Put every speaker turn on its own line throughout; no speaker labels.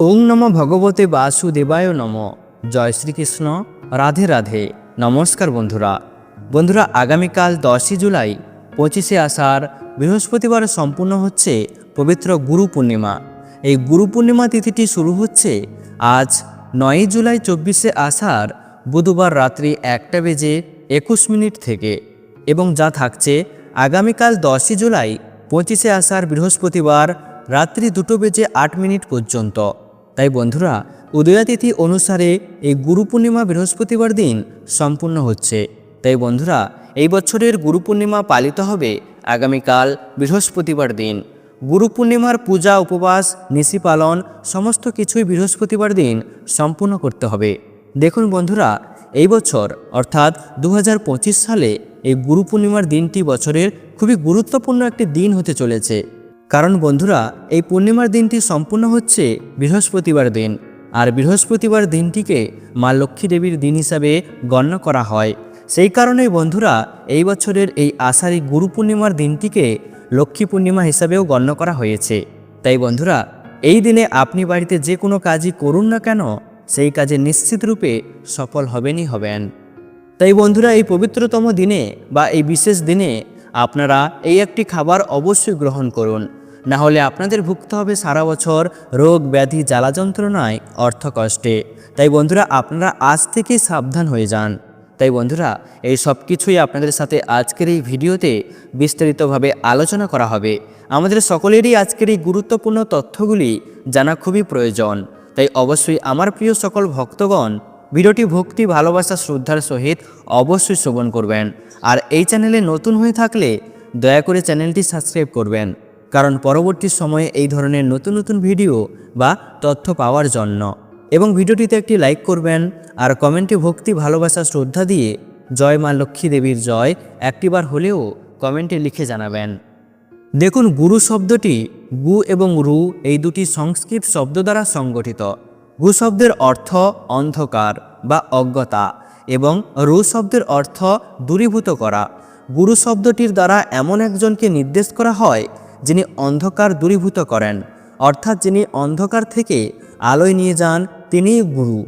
ওং নম ভগবতে বাসুদেবায় নম। জয় শ্রীকৃষ্ণ। রাধে রাধে। নমস্কার বন্ধুরা। বন্ধুরা, আগামীকাল দশই জুলাই, পঁচিশে আষাঢ়, বৃহস্পতিবার সম্পূর্ণ হচ্ছে পবিত্র গুরু পূর্ণিমা। এই গুরু পূর্ণিমা তিথিটি শুরু হচ্ছে আজ নয়ই জুলাই চব্বিশে আষাঢ়, বুধবার রাত্রি একটা বেজে একুশ মিনিট থেকে এবং যা থাকছে আগামীকাল দশই জুলাই, পঁচিশে আষাঢ়, বৃহস্পতিবার রাত্রি দুটো বেজে আট মিনিট পর্যন্ত। তাই বন্ধুরা, উদয়াতিথি অনুসারে এই গুরু পূর্ণিমা বৃহস্পতিবার দিন সম্পূর্ণ হচ্ছে। তাই বন্ধুরা, এই বছরের গুরু পূর্ণিমা পালিত হবে আগামীকাল বৃহস্পতিবার দিন। গুরু পূর্ণিমার পূজা, উপবাস, নিশি পালন সমস্ত কিছুই বৃহস্পতিবার দিন সম্পূর্ণ করতে হবে। দেখুন বন্ধুরা, এই বছর অর্থাৎ দু হাজার পঁচিশ সালে এই গুরু পূর্ণিমার দিনটি বছরের খুবই গুরুত্বপূর্ণ একটি দিন হতে চলেছে। কারণ বন্ধুরা, এই পূর্ণিমার দিনটি সম্পূর্ণ হচ্ছে বৃহস্পতিবার দিন। আর বৃহস্পতিবার দিনটিকে মা লক্ষ্মী দেবীর দিন হিসাবে গণ্য করা হয়। সেই কারণেই বন্ধুরা, এই বছরের এই আষাঢ়ি গুরু পূর্ণিমার দিনটিকে লক্ষ্মী পূর্ণিমা হিসাবেও গণ্য করা হয়েছে। তাই বন্ধুরা, এই দিনে আপনি বাড়িতে যে কোনো কাজই করুন না কেন, সেই কাজে নিশ্চিত রূপে সফল হবেনই হবেন। তাই বন্ধুরা, এই পবিত্রতম দিনে বা এই বিশেষ দিনে আপনারা এই একটি খাবার অবশ্যই গ্রহণ করুন। না হলে আপনাদের ভুগতে হবে সারা বছর রোগ, ব্যাধি, জ্বালা যন্ত্রণায় অর্থকষ্টে। তাই বন্ধুরা, আপনারা আজ থেকেই সাবধান হয়ে যান। তাই বন্ধুরা, এই সব কিছুই আপনাদের সাথে আজকের এই ভিডিওতে বিস্তারিতভাবে আলোচনা করা হবে। আমাদের সকলেরই আজকের এই গুরুত্বপূর্ণ তথ্যগুলি জানা খুবই প্রয়োজন। তাই অবশ্যই আমার প্রিয় সকল ভক্তগণ ভিডিওটি ভক্তি, ভালোবাসা, শ্রদ্ধার সহিত অবশ্যই শ্রবণ করবেন। আর এই চ্যানেলে নতুন হয়ে থাকলে দয়া করে চ্যানেলটি সাবস্ক্রাইব করবেন। কারণ পরবর্তী সময়ে এই ধরনের নতুন নতুন ভিডিও বা তথ্য পাওয়ার জন্য। এবং ভিডিওটিতে একটি লাইক করবেন আর কমেন্টে ভক্তি, ভালোবাসা, শ্রদ্ধা দিয়ে জয় মা লক্ষ্মী দেবীর জয় একটিবার হলেও কমেন্টে লিখে জানাবেন। দেখুন, গুরু শব্দটি গু এবং রু এই দুটি সংস্কৃত শব্দ দ্বারা সংগঠিত। গু শব্দের অর্থ অন্ধকার। বা অজ্ঞতা এবং রু শব্দের অর্থ দূরীভূত করা। গুরু শব্দটির দ্বারা এমন একজনকে নির্দেশ করা হয়, যিনি অন্ধকার দূরীভূত করেন। অর্থাৎ যিনি অন্ধকার থেকে আলোয় নিয়ে যান, তিনিই গুরু।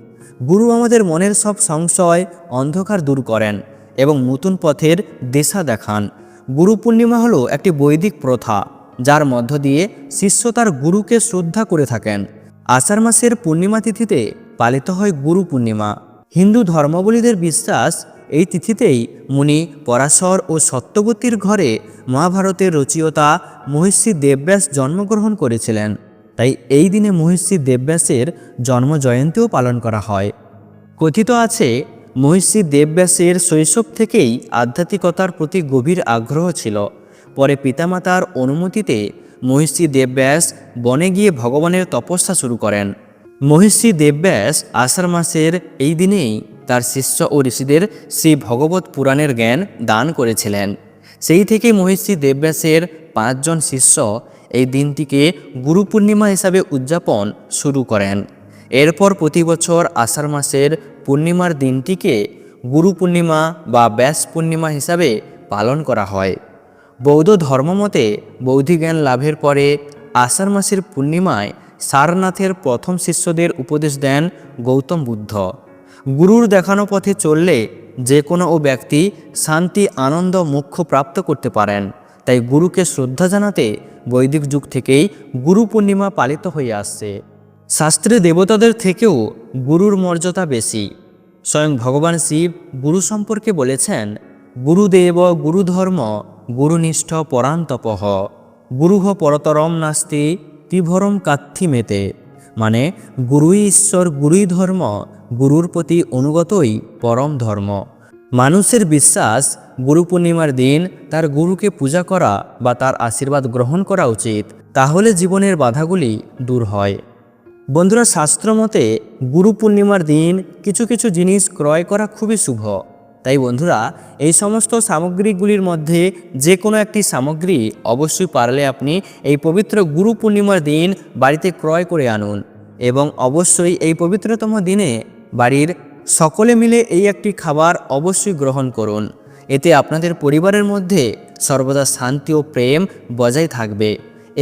গুরু আমাদের মনের সব সংশয়, অন্ধকার দূর করেন এবং নতুন পথের দিশা দেখান। গুরু পূর্ণিমা হলো একটি বৈদিক প্রথা, যার মধ্য দিয়ে শিষ্য তার গুরুকে শ্রদ্ধা করে থাকেন। আষাঢ় মাসের পূর্ণিমা তিথিতে পালিত হয় গুরু পূর্ণিমা। হিন্দু ধর্মাবলীদের বিশ্বাস, এই তিথিতেই মুনি পরাশর ও সত্যবতীর ঘরে মহাভারতের রচয়িতা মহিষী দেবব্যাস জন্মগ্রহণ করেছিলেন। তাই এই দিনে মহিষী দেবব্যাসের জন্মজয়ন্তীও পালন করা হয়। কথিত আছে মহিষী দেবব্যাসের শৈশব থেকেই আধ্যাত্মিকতার প্রতি গভীর আগ্রহ ছিল। পরে পিতামাতার অনুমতিতে মহিষী দেবব্যাস বনে গিয়ে ভগবানের তপস্যা শুরু করেন। মহিষী দেবব্যাস আষাঢ় মাসের এই দিনেই তার শিষ্য ও ঋষিদের শ্রী ভগবত পুরাণের জ্ঞান দান করেছিলেন। সেই থেকে মহিষী দেবব্যাসের পাঁচজন শিষ্য এই দিনটিকে গুরু পূর্ণিমা হিসাবে উদযাপন শুরু করেন। এরপর প্রতি বছর আষাঢ় মাসের পূর্ণিমার দিনটিকে গুরু পূর্ণিমা বা ব্যাস পূর্ণিমা হিসাবে পালন করা হয়। বৌদ্ধ ধর্মমতে বৌদ্ধি জ্ঞান লাভের পরে আষাঢ় মাসের পূর্ণিমায় সারনাথের প্রথম শিষ্যদের উপদেশ দেন গৌতম বুদ্ধ। গুরুর দেখানো পথে চললে যে কোনো ও ব্যক্তি শান্তি, আনন্দ মুখ্য প্রাপ্ত করতে পারেন। তাই গুরুকে শ্রদ্ধা জানাতে বৈদিক যুগ থেকেই গুরু পূর্ণিমা পালিত হয়ে আসছে। শাস্ত্রে দেবতাদের থেকেও গুরুর মর্যাদা বেশি। স্বয়ং ভগবান শিব গুরু সম্পর্কে বলেছেন, গুরুদেব, গুরুধর্ম, গুরুনিষ্ঠ পরান্তপহ। গুরুহ পরতরম নাস্তি তীভরম কাত্থিমেতে মানে গুরুই ঈশ্বর গুরুই ধর্ম, গুরুর প্রতি অনুগতই পরম ধর্ম। মানুষের বিশ্বাস গুরু পূর্ণিমার দিন তার গুরুকে পূজা করা বা তার আশীর্বাদ গ্রহণ করা উচিত, তাহলে জীবনের বাধাগুলি দূর হয়। বন্ধুরা, শাস্ত্র মতে গুরু পূর্ণিমার দিন কিছু কিছু জিনিস ক্রয় করা খুবই শুভ। তাই বন্ধুরা, এই সমস্ত সামগ্রীগুলির মধ্যে যে কোনো একটি সামগ্রী অবশ্যই পারলে আপনি এই পবিত্র গুরু পূর্ণিমার দিন বাড়িতে ক্রয় করে আনুন এবং অবশ্যই এই পবিত্রতম দিনে বাড়ির সকলে মিলে এই একটি খাবার অবশ্যই গ্রহণ করুন। এতে আপনাদের পরিবারের মধ্যে সর্বদা শান্তি ও প্রেম বজায় থাকবে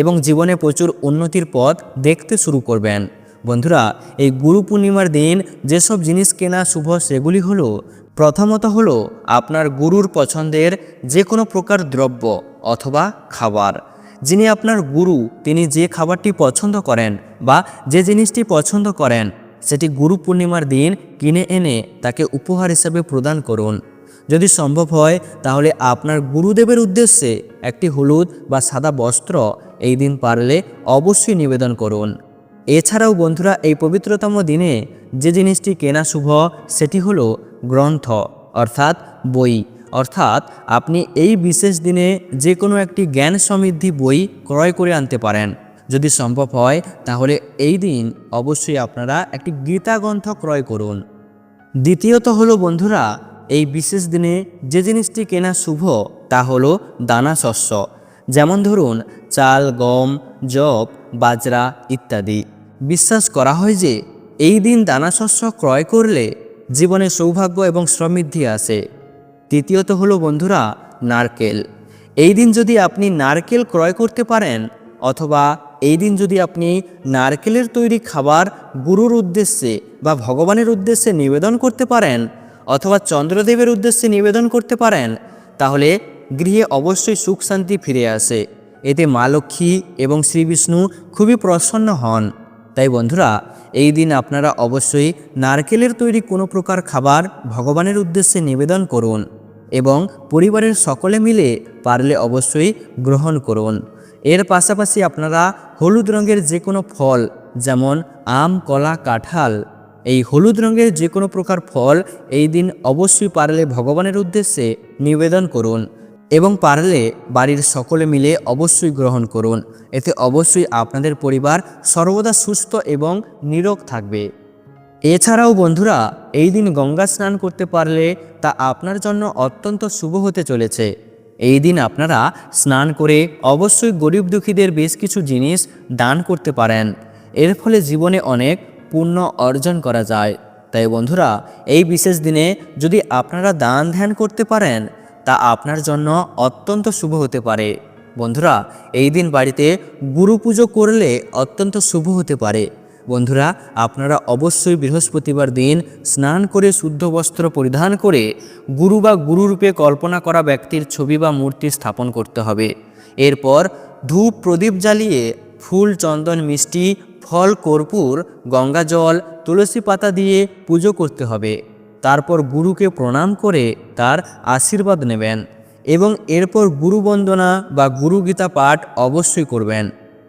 এবং জীবনে প্রচুর উন্নতির পথ দেখতে শুরু করবেন। বন্ধুরা, এই গুরু পূর্ণিমার দিন যেসব জিনিস কেনা শুভ সেগুলি হলো প্রথমত হলো আপনার গুরুর পছন্দের যে কোনো প্রকার দ্রব্য অথবা খাবার। যিনি আপনার গুরু, তিনি যে খাবারটি পছন্দ করেন বা যে জিনিসটি পছন্দ করেন, সেটি গুরু পূর্ণিমার দিন কিনে এনে তাকে উপহার হিসাবে প্রদান করুন। যদি সম্ভব হয়, তাহলে আপনার গুরুদেবের উদ্দেশ্যে একটি হলুদ বা সাদা বস্ত্র এই দিন পারলে অবশ্যই নিবেদন করুন। এছাড়াও বন্ধুরা, এই পবিত্রতম দিনে যে জিনিসটি কেনা শুভ, সেটি হলো গ্রন্থ, অর্থাৎ বই। অর্থাৎ আপনি এই বিশেষ দিনে যে কোনো একটি জ্ঞান সমৃদ্ধি বই ক্রয় করে আনতে পারেন। যদি সম্ভব হয়, তাহলে এই দিন অবশ্যই আপনারা একটি গীতা গ্রন্থ ক্রয় করুন। দ্বিতীয়ত হলো, বন্ধুরা, এই বিশেষ দিনে যে জিনিসটি কেনা শুভ, তা হলো দানা শস্য। যেমন ধরুন, চাল, গম জব বাজরা ইত্যাদি। বিশ্বাস করা হয় যে, এই দিন দানা শস্য ক্রয় করলে জীবনে সৌভাগ্য এবং সমৃদ্ধি আসে তৃতীয়ত হলো, বন্ধুরা, নারকেল। এই দিন যদি আপনি নারকেল ক্রয় করতে পারেন, অথবা এই দিন যদি আপনি নারকেলের তৈরি খাবার গুরুর উদ্দেশ্যে বা ভগবানের উদ্দেশ্যে নিবেদন করতে পারেন, অথবা চন্দ্রদেবের উদ্দেশ্যে নিবেদন করতে পারেন, তাহলে গৃহে অবশ্যই সুখ শান্তি ফিরে আসে। এতে মা লক্ষ্মী এবং শ্রীবিষ্ণু খুবই প্রসন্ন হন। তাই বন্ধুরা এই দিন আপনারা অবশ্যই নারকেলের তৈরি কোনো প্রকার খাবার ভগবানের উদ্দেশ্যে নিবেদন করুন এবং পরিবারের সকলে মিলে পারলে অবশ্যই গ্রহণ করুন। এর পাশাপাশি আপনারা হলুদ রঙের যে কোনো ফল, যেমন আম, কলা, কাঁঠাল, এই হলুদ রঙের যে কোনো প্রকার ফল এই দিন অবশ্যই পারলে ভগবানের উদ্দেশ্যে নিবেদন করুন। এবং পারলে বাড়ির সকলে মিলে অবশ্যই গ্রহণ করুন। এতে অবশ্যই আপনাদের পরিবার সর্বদা সুস্থ এবং নিরোগ থাকবে। এছাড়াও বন্ধুরা, এই দিন গঙ্গা স্নান করতে পারলে তা আপনার জন্য অত্যন্ত শুভ হতে চলেছে। এই দিন আপনারা স্নান করে অবশ্যই গরিব দুঃখীদের বেশ কিছু জিনিস দান করতে পারেন। এর ফলে জীবনে অনেক পুণ্য অর্জন করা যায়। তাই বন্ধুরা, এই বিশেষ দিনে যদি আপনারা দান ধ্যান করতে পারেন তা আপনার জন্য অত্যন্ত শুভ হতে পারে। বন্ধুরা, এই দিন বাড়িতে গুরু পুজো করলে অত্যন্ত শুভ হতে পারে। বন্ধুরা, আপনারা অবশ্যই বৃহস্পতিবার দিন স্নান করে শুদ্ধ বস্ত্র পরিধান করে গুরু বা গুরুরূপে কল্পনা করা ব্যক্তির ছবি বা মূর্তি স্থাপন করতে হবে। এরপর ধূপ প্রদীপ জ্বালিয়ে ফুল, চন্দন, মিষ্টি, ফল, কর্পূর, গঙ্গা জল, তুলসী পাতা দিয়ে পুজো করতে হবে। তারপর গুরুকে প্রণাম করে তার আশীর্বাদ নেবেন এবং এরপর গুরু বন্দনা বা গুরু গীতা পাঠ অবশ্যই করবেন।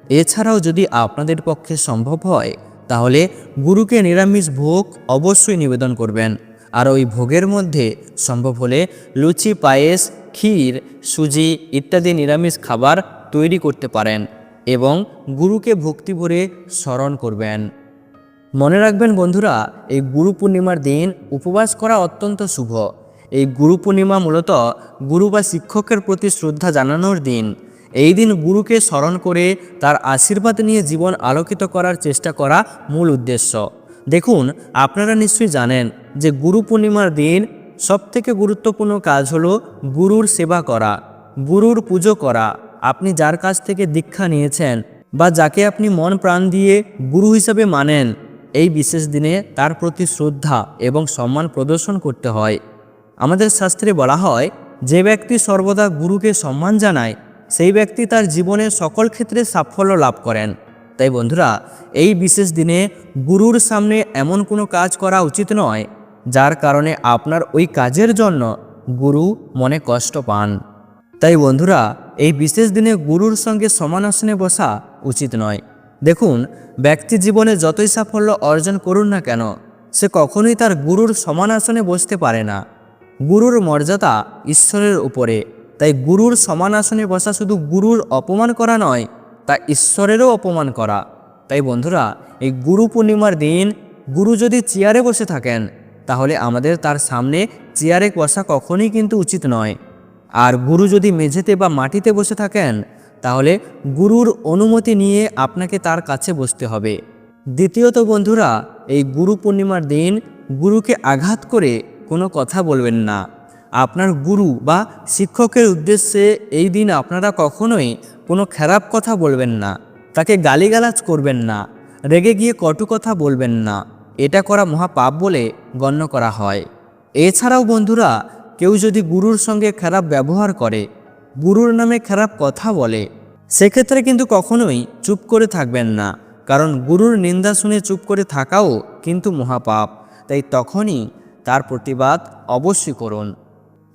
এছাড়াও যদি আপনাদের পক্ষে সম্ভব হয়, তাহলে গুরুকে নিরামিষ ভোগ অবশ্যই নিবেদন করবেন। আর ওই ভোগের মধ্যে সম্ভব হলে লুচি, পায়েস, ক্ষীর, সুজি ইত্যাদি নিরামিষ খাবার তৈরি করতে পারেন এবং গুরুকে ভক্তি ভরে স্মরণ করবেন। মনে রাখবেন বন্ধুরা, এই গুরু পূর্ণিমার দিন উপবাস করা অত্যন্ত শুভ। এই গুরু পূর্ণিমা মূলত গুরু বা শিক্ষকের প্রতি শ্রদ্ধা জানানোর দিন। এই দিন গুরুকে স্মরণ করে তার আশীর্বাদ নিয়ে জীবন আলোকিত করার চেষ্টা করা মূল উদ্দেশ্য। দেখুন, আপনারা নিশ্চয়ই জানেন যে গুরু পূর্ণিমার দিন সবথেকে গুরুত্বপূর্ণ কাজ হলো গুরুর সেবা করা, গুরুর পুজো করা। আপনি যার কাছ থেকে দীক্ষা নিয়েছেন বা যাকে আপনি মন প্রাণ দিয়ে গুরু হিসাবে মানেন এই বিশেষ দিনে তার প্রতি শ্রদ্ধা এবং সম্মান প্রদর্শন করতে হয়। আমাদের শাস্ত্রে বলা হয়, যে ব্যক্তি সর্বদা গুরুকে সম্মান জানায়, সেই ব্যক্তি তার জীবনের সকল ক্ষেত্রে সাফল্য লাভ করেন। তাই বন্ধুরা, এই বিশেষ দিনে গুরুর সামনে এমন কোনো কাজ করা উচিত নয়, যার কারণে আপনার ওই কাজের জন্য গুরু মনে কষ্ট পান। তাই বন্ধুরা, এই বিশেষ দিনে গুরুর সঙ্গে সমান আসনে বসা উচিত নয়। দেখুন, ব্যক্তি জীবনে যতই সাফল্য অর্জন করুন না কেন, সে কখনোই তার গুরুর সমান আসনে বসতে পারে না। গুরুর মর্যাদা ঈশ্বরের উপরে। তাই গুরুর সমান আসনে বসা শুধু গুরুর অপমান করা নয়, তা ঈশ্বরেরও অপমান করা। তাই বন্ধুরা, এই গুরু পূর্ণিমার দিন গুরু যদি চেয়ারে বসে থাকেন, তাহলে আমাদের তার সামনে চেয়ারে বসা কখনোই কিন্তু উচিত নয়। আর গুরু যদি মেঝেতে বা মাটিতে বসে থাকেন তাহলে গুরুর অনুমতি নিয়ে আপনাকে তার কাছে বসতে হবে। দ্বিতীয়ত বন্ধুরা, এই গুরু পূর্ণিমার দিন গুরুকে আঘাত করে কোনো কথা বলবেন না। আপনার গুরু বা শিক্ষকের উদ্দেশ্যে এই দিন আপনারা কখনোই কোনো খারাপ কথা বলবেন না। তাকে গালিগালাজ করবেন না। রেগে গিয়ে কটু কথা বলবেন না। এটা করা মহাপাপ বলে গণ্য করা হয়। এছাড়াও বন্ধুরা, কেউ যদি গুরুর সঙ্গে খারাপ ব্যবহার করে গুরুর নামে খারাপ কথা বলে। সেক্ষেত্রে কিন্তু কখনোই চুপ করে থাকবেন না। কারণ গুরুর নিন্দা শুনে চুপ করে থাকাও কিন্তু মহাপাপ। তাই তখনই তার প্রতিবাদ অবশ্যই করুন।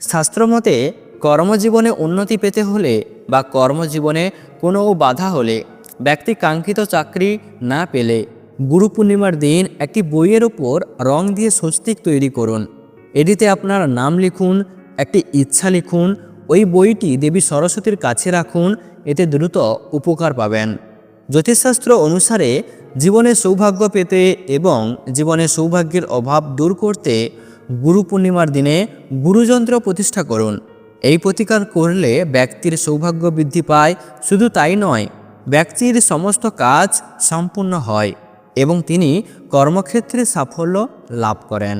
শাস্ত্রমতে কর্মজীবনে উন্নতি পেতে হলে বা কর্মজীবনে কোনো বাধা হলে ব্যক্তি কাঙ্ক্ষিত চাকরি না পেলে গুরু পূর্ণিমার দিন একটি বইয়ের ওপর রং দিয়ে স্বস্তিক তৈরি করুন। এটিতে আপনার নাম লিখুন, একটি ইচ্ছা লিখুন বইটি দেবী সরস্বতীর কাছে রাখুন, এতে দ্রুত উপকার পাবেন। জ্যোতিষশাস্ত্র অনুসারে জীবনে সৌভাগ্য পেতে এবং জীবনে সৌভাগ্যের অভাব দূর করতে গুরু পূর্ণিমার দিনে গুরুযন্ত্র প্রতিষ্ঠা করুন। এই প্রতিকার করলে ব্যক্তির সৌভাগ্য বৃদ্ধি পায়। শুধু তাই নয়, ব্যক্তির সমস্ত কাজ সম্পূর্ণ হয় এবং তিনি কর্মক্ষেত্রে সাফল্য লাভ করেন।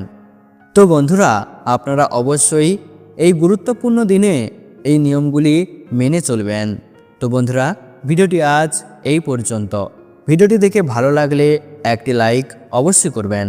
তো বন্ধুরা, আপনারা অবশ্যই এই গুরুত্বপূর্ণ দিনে এই নিয়মগুলি মেনে চলবেন। তো বন্ধুরা, ভিডিওটি আজ এই পর্যন্ত। ভিডিওটি দেখে ভালো লাগলে একটি লাইক অবশ্যই করবেন।